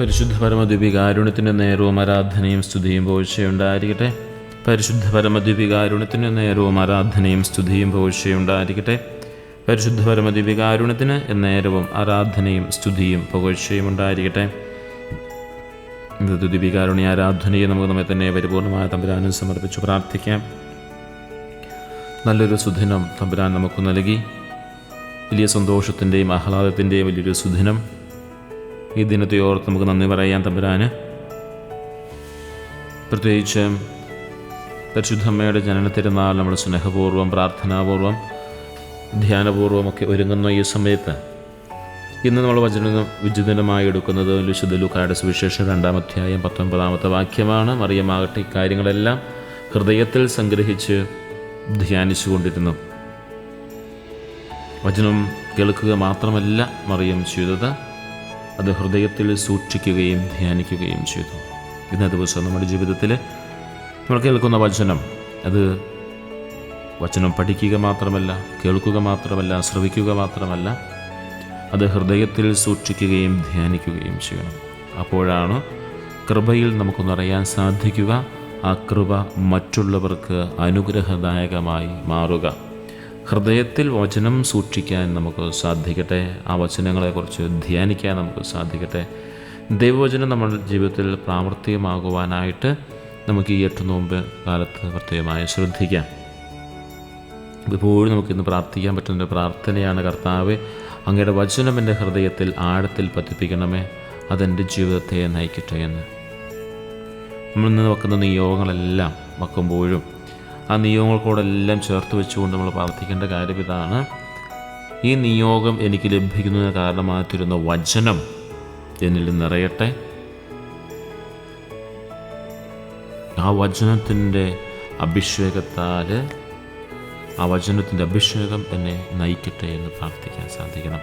പരിശുദ്ധ പരമദ്വീപികാരുണ്യത്തിന്റെ നേരവും ആരാധനയും സ്തുതിയും പോഴ്ചയുണ്ടായിരിക്കട്ടെ. പരിശുദ്ധ പരമദ്വീപികാരുണ്യത്തിന്റെ നേരവും ആരാധനയും സ്തുതിയും പോഴ്ചയുണ്ടായിരിക്കട്ടെ. പരിശുദ്ധ പരമദ്വീപികാരുണ്യത്തിന് നേരവും ആരാധനയും സ്തുതിയും പുകഴ്ചയും ഉണ്ടായിരിക്കട്ടെ. ദ്വീപികാരുണ്യ ആരാധനയെ നമുക്ക് നമ്മെ തന്നെ പരിപൂർണമായ തമ്പുരാനും സമർപ്പിച്ച് പ്രാർത്ഥിക്കാം. നല്ലൊരു സുദിനം തമ്പുരാൻ നമുക്ക് നൽകി. വലിയ സന്തോഷത്തിന്റെയും ആഹ്ലാദത്തിന്റെയും വലിയൊരു സുദിനം. ഈ ദിനത്തെ ഓർത്ത് നമുക്ക് നന്ദി പറയാൻ തമ്പുരാന്. പ്രത്യേകിച്ച് പരിശുദ്ധമ്മയുടെ ജനന തിരുനാൾ നമ്മൾ സ്നേഹപൂർവം പ്രാർത്ഥനാപൂർവം ധ്യാനപൂർവമൊക്കെ ഒരുങ്ങുന്ന ഈ സമയത്ത് ഇന്ന് നമ്മൾ വചന വിചിതനമായി എടുക്കുന്നത് വിശുദ്ധ ലുക്കാരുടെ സുവിശേഷം രണ്ടാമധ്യായം പത്തൊൻപതാമത്തെ വാക്യമാണ്. മറിയമാകട്ടെ ഇക്കാര്യങ്ങളെല്ലാം ഹൃദയത്തിൽ സംഗ്രഹിച്ച് ധ്യാനിച്ചുകൊണ്ടിരുന്നു. വചനം കേൾക്കുക മാത്രമല്ല മറിയം ചെയ്തത്. അത് ഹൃദയത്തിൽ സൂക്ഷിക്കുകയും ധ്യാനിക്കുകയും ചെയ്തു. ഇന്നേ ദിവസം നമ്മുടെ ജീവിതത്തിൽ നമ്മൾ കേൾക്കുന്ന വചനം അത് വചനം പഠിക്കുക മാത്രമല്ല കേൾക്കുക മാത്രമല്ല ശ്രവിക്കുക മാത്രമല്ല അത് ഹൃദയത്തിൽ സൂക്ഷിക്കുകയും ധ്യാനിക്കുകയും ചെയ്യണം. അപ്പോഴാണ് കൃപയിൽ നമുക്കൊന്നറിയാൻ സാധിക്കുക ആ കൃപ മറ്റുള്ളവർക്ക് അനുഗ്രഹദായകമായി മാറുക. ഹൃദയത്തിൽ വചനം സൂക്ഷിക്കാൻ നമുക്ക് സാധിക്കട്ടെ. ആ വചനങ്ങളെക്കുറിച്ച് ധ്യാനിക്കാൻ നമുക്ക് സാധിക്കട്ടെ. ദൈവവചനം നമ്മുടെ ജീവിതത്തിൽ പ്രാവർത്തികമാകുവാനായിട്ട് നമുക്ക് ഈ എട്ട് നോമ്പ് കാലത്ത് പ്രത്യേകമായി ശ്രദ്ധിക്കാം. ഇപ്പോഴും നമുക്കിന്ന് പ്രാർത്ഥിക്കാൻ പറ്റുന്ന പ്രാർത്ഥനയാണ് കർത്താവ് അങ്ങയുടെ വചനം എന്റെ ഹൃദയത്തിൽ ആഴത്തിൽ പതിപ്പിക്കണമേ അതെന്റെ ജീവിതത്തെ നയിക്കട്ടെ എന്ന്. നമ്മൾ ഇന്ന് വെക്കുന്ന നിയോഗങ്ങളെല്ലാം വെക്കുമ്പോഴും ആ നിയോഗങ്ങൾക്കോടെല്ലാം ചേർത്ത് വെച്ചുകൊണ്ട് നമ്മൾ പ്രാർത്ഥിക്കേണ്ട കാര്യം ഇതാണ്. ഈ നിയോഗം എനിക്ക് ലഭിക്കുന്നതിന് കാരണമായിത്തീരുന്ന വചനം എന്നിൽ നിറയട്ടെ. ആ വചനത്തിന്റെ അഭിഷേകത്താൽ ആ വചനത്തിന്റെ അഭിഷേകം എന്നെ നയിക്കട്ടെ എന്ന് പ്രാർത്ഥിക്കാൻ സാധിക്കണം.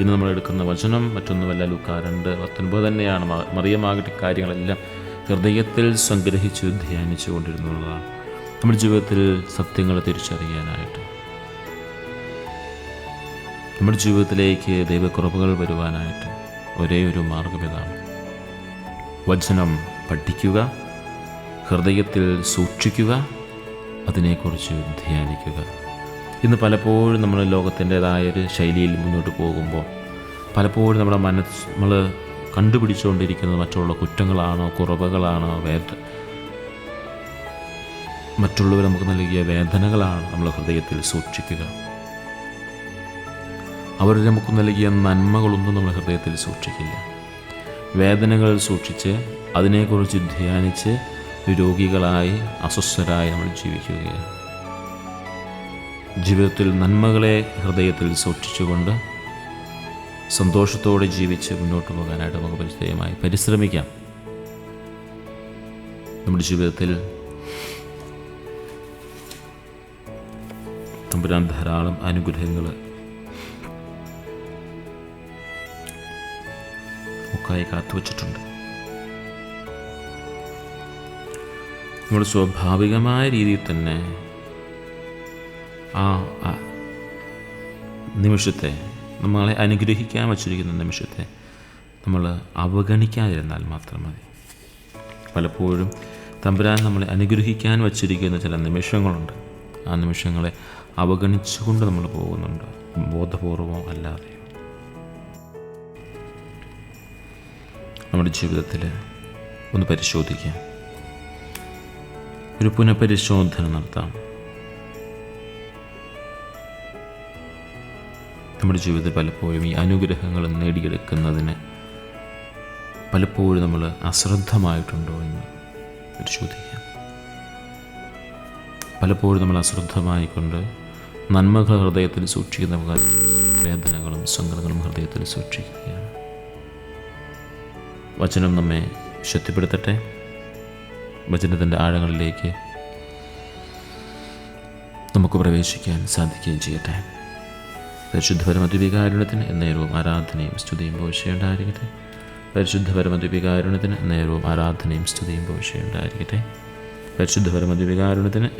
ഇന്ന് നമ്മൾ എടുക്കുന്ന വചനം മറ്റൊന്നുമല്ല ലൂക്ക രണ്ട് പത്തൊൻപത് തന്നെയാണ്. മറിയമാകട്ടെ കാര്യങ്ങളെല്ലാം ഹൃദയത്തിൽ സംഗ്രഹിച്ച് ധ്യാനിച്ചു കൊണ്ടിരുന്നുള്ളതാണ് നമ്മുടെ ജീവിതത്തിൽ സത്യങ്ങളെ തിരിച്ചറിയാനായിട്ട് നമ്മുടെ ജീവിതത്തിലേക്ക് ദൈവക്കുറവുകൾ വരുവാനായിട്ട് ഒരേ ഒരു മാർഗം ഇതാണ്. വചനം പഠിക്കുക ഹൃദയത്തിൽ സൂക്ഷിക്കുക അതിനെക്കുറിച്ച് ധ്യാനിക്കുക. ഇന്ന് പലപ്പോഴും നമ്മൾ ലോകത്തിന്റെതായൊരു ശൈലിയിൽ മുന്നോട്ട് പോകുമ്പോൾ പലപ്പോഴും നമ്മുടെ മനസ്സ് നമ്മൾ കണ്ടുപിടിച്ചുകൊണ്ടിരിക്കുന്നത് മറ്റുള്ള കുറ്റങ്ങളാണോ കുറവുകളാണോ വേദ മറ്റുള്ളവർ നമുക്ക് നൽകിയ വേദനകളാണ് നമ്മൾ ഹൃദയത്തിൽ സൂക്ഷിക്കുക. അവർ നമുക്ക് നൽകിയ നന്മകളൊന്നും നമ്മൾ ഹൃദയത്തിൽ സൂക്ഷിക്കില്ല. വേദനകൾ സൂക്ഷിച്ച് അതിനെക്കുറിച്ച് ധ്യാനിച്ച് രോഗികളായി അസ്വസ്ഥരായി നമ്മൾ ജീവിക്കുകയാണ്. ജീവിതത്തിൽ നന്മകളെ ഹൃദയത്തിൽ സൂക്ഷിച്ചുകൊണ്ട് സന്തോഷത്തോടെ ജീവിച്ച് മുന്നോട്ട് പോകാനായിട്ട് നമുക്ക് പരിചയമായി പരിശ്രമിക്കാം. നമ്മുടെ ജീവിതത്തിൽ തമ്പുരാൻ ധാരാളം അനുഗ്രഹങ്ങൾ ഒക്കായി കാത്തുവച്ചിട്ടുണ്ട്. നമ്മൾ സ്വാഭാവികമായ രീതിയിൽ തന്നെ ആ നിമിഷത്തെ നമ്മളെ അനുഗ്രഹിക്കാൻ വച്ചിരിക്കുന്ന നിമിഷത്തെ നമ്മൾ അവഗണിക്കാതിരുന്നാൽ മാത്രം മതി. പലപ്പോഴും തമ്പുരാൻ നമ്മളെ അനുഗ്രഹിക്കാൻ വച്ചിരിക്കുന്ന ചില നിമിഷങ്ങളുണ്ട്. ആ നിമിഷങ്ങളെ അവഗണിച്ചുകൊണ്ട് നമ്മൾ പോകുന്നുണ്ട്. ബോധപൂർവമോ അല്ലാതെ. നമ്മുടെ ജീവിതത്തിൽ ഒന്ന് പരിശോധിക്കാം. ഒരു പുനഃപരിശോധന നടത്താം. നമ്മുടെ ജീവിതത്തിൽ പലപ്പോഴും ഈ അനുഗ്രഹങ്ങൾ നേടിയെടുക്കുന്നതിന് പലപ്പോഴും നമ്മൾ അശ്രദ്ധമായിട്ടുണ്ടോ എന്ന് പരിശോധിക്കാം. പലപ്പോഴും നമ്മൾ അശ്രദ്ധമായിക്കൊണ്ട് നന്മകൾ ഹൃദയത്തിൽ സൂക്ഷിക്കുന്ന വേദനകളും സങ്കടങ്ങളും ഹൃദയത്തിൽ സൂക്ഷിക്കുകയാണ്. വചനം നമ്മെ ശക്തിപ്പെടുത്തട്ടെ വചനത്തിന്റെ ആഴങ്ങളിലേക്ക് നമുക്ക് പ്രവേശിക്കാൻ സാധിക്കുകയും ചെയ്യട്ടെ. പരിശുദ്ധ നേരവും ആരാധനയും സ്തുതിയും പോഷയുണ്ടായിരിക്കട്ടെ പരിശുദ്ധ നേരവും ആരാധനയും സ്തുതിയും പോഷയുണ്ടായിരിക്കട്ടെ പരിശുദ്ധ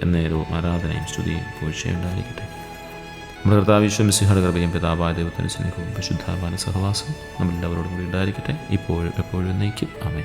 നേരവും ആരാധനയും സ്തുതിയും പോഷയുണ്ടായിരിക്കട്ടെ നമ്മുടെ കർത്താവിശ്വം സിംഹയുടെ പിതാവായ ദൈവത്തിന് സ്നേഹവും പരിശുദ്ധാവാന സഹവാസം നമ്മളെല്ലാവരോടും കൂടി ഉണ്ടായിരിക്കട്ടെ. ഇപ്പോഴും എപ്പോഴും നയിക്കും ആമേ